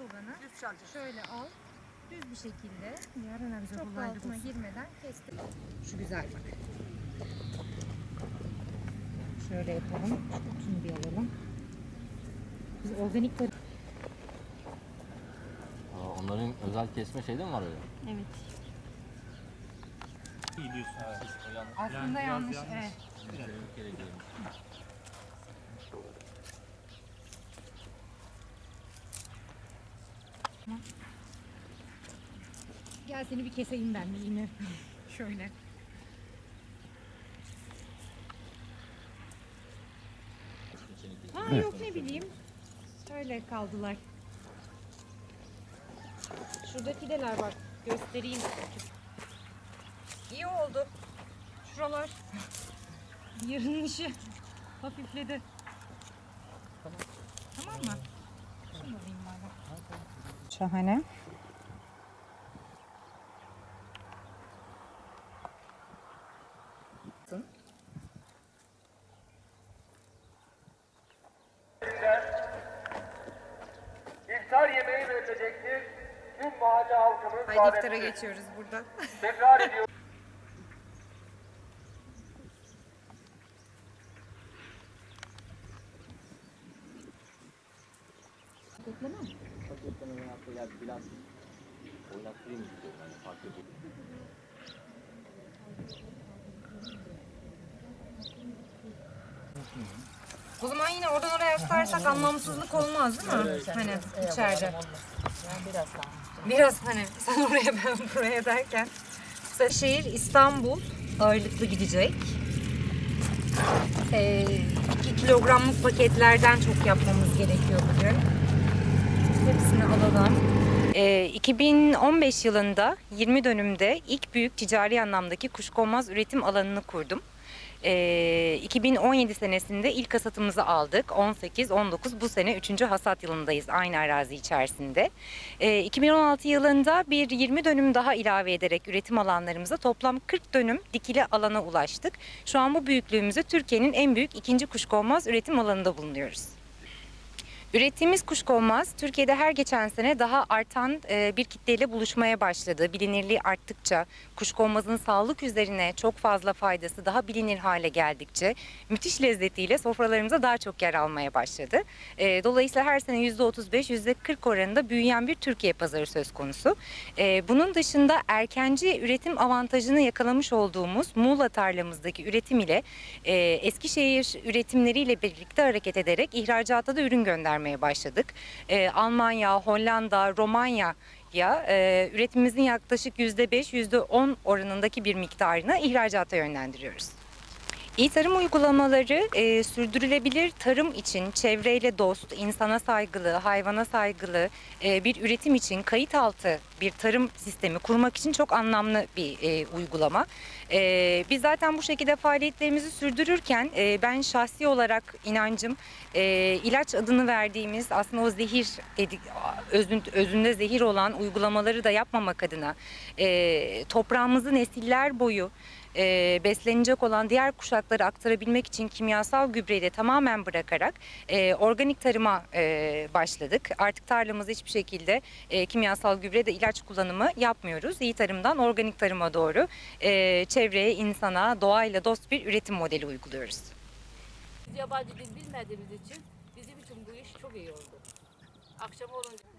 olanı Düz çalacağız. şöyle al. Düz bir şekilde Yarın bize çok da altına olsun. girmeden kestir. Şu güzel bak. Şöyle yapalım. Şunu bir alalım. Biz organik tarım Aa, onların özel kesme şeyde mi var öyle? Evet. İyi diyorsun. Evet. Aslında yanlış. yanlış. Evet. Bir kere giyelim. Gel seni bir keseyim ben de yine. Şöyle. Ha yok ne bileyim. Öyle kaldılar. Şurada fideler bak. Göstereyim. İyi oldu. Şuralar. Yarınmışı hafifledi. Tamam. Tamam mı? Şahane. İftar yemeği verilecektir. Tüm mahalle halkımız Haydi iftara geçiyoruz burada. Tekrar ediyorum. Paketlemeyi hatta ya biraz oynattırayım mı diyorum hani fark ediyor. O zaman yine oradan oraya tutarsak anlamsızlık olmaz değil mi? Hani içeride. biraz daha. Biraz hani sen oraya ben buraya derken. Mesela şehir İstanbul ağırlıklı gidecek. 2 kilogramlık paketlerden çok yapmamız gerekiyor bugün. Hepsini alalım. Ee, 2015 yılında 20 dönümde ilk büyük ticari anlamdaki kuşkonmaz üretim alanını kurdum. Ee, 2017 senesinde ilk hasatımızı aldık. 18-19 bu sene 3. hasat yılındayız aynı arazi içerisinde. Ee, 2016 yılında bir 20 dönüm daha ilave ederek üretim alanlarımıza toplam 40 dönüm dikili alana ulaştık. Şu an bu büyüklüğümüzde Türkiye'nin en büyük ikinci kuşkonmaz üretim alanında bulunuyoruz. Ürettiğimiz kuşkonmaz Türkiye'de her geçen sene daha artan e, bir kitleyle buluşmaya başladı. Bilinirliği arttıkça, kuşkonmazın sağlık üzerine çok fazla faydası daha bilinir hale geldikçe müthiş lezzetiyle sofralarımıza daha çok yer almaya başladı. E, Dolayısıyla her sene %35, %40 oranında büyüyen bir Türkiye pazarı söz konusu. E, Bunun dışında erkenci üretim avantajını yakalamış olduğumuz Muğla tarlamızdaki üretim ile Eskişehir üretimleriyle birlikte hareket ederek ihracata da ürün göndermeye başladık. E, Almanya, Hollanda, Romanya'ya e, üretimimizin yaklaşık %5, %10 oranındaki bir miktarını ihracata yönlendiriyoruz. İyi tarım uygulamaları e, sürdürülebilir tarım için çevreyle dost, insana saygılı, hayvana saygılı e, bir üretim için kayıt altı bir tarım sistemi kurmak için çok anlamlı bir e, uygulama. E, biz zaten bu şekilde faaliyetlerimizi sürdürürken e, ben şahsi olarak inancım e, ilaç adını verdiğimiz aslında o zehir dedik, özün, özünde zehir olan uygulamaları da yapmamak adına e, toprağımızı nesiller boyu e, beslenecek olan diğer kuşaklara aktarabilmek için kimyasal gübreyi de tamamen bırakarak e, organik tarıma e, başladık. Artık tarlamızda hiçbir şekilde e, kimyasal gübre de ilaç kullanımı yapmıyoruz. İyi tarımdan organik tarıma doğru e, çevreye, insana, doğayla dost bir üretim modeli uyguluyoruz. Biz yabancı dil bilmediğimiz için bizim için bu iş çok iyi oldu. Akşam olunca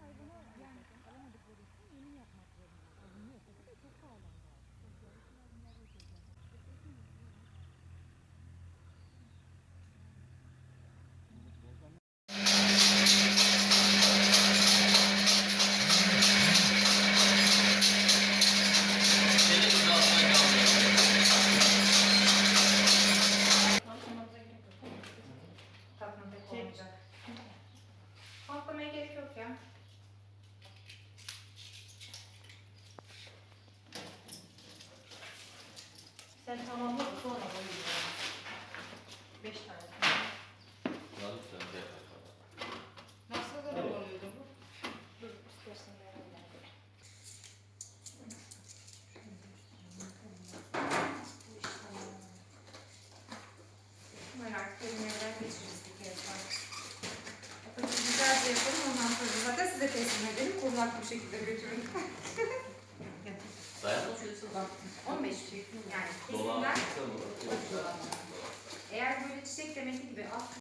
Okay. Ten to Korunaklı bir şekilde götürün. Dayanmıyorsun. 15 yani Dolar. kesimden eğer böyle çiçek demeti gibi alt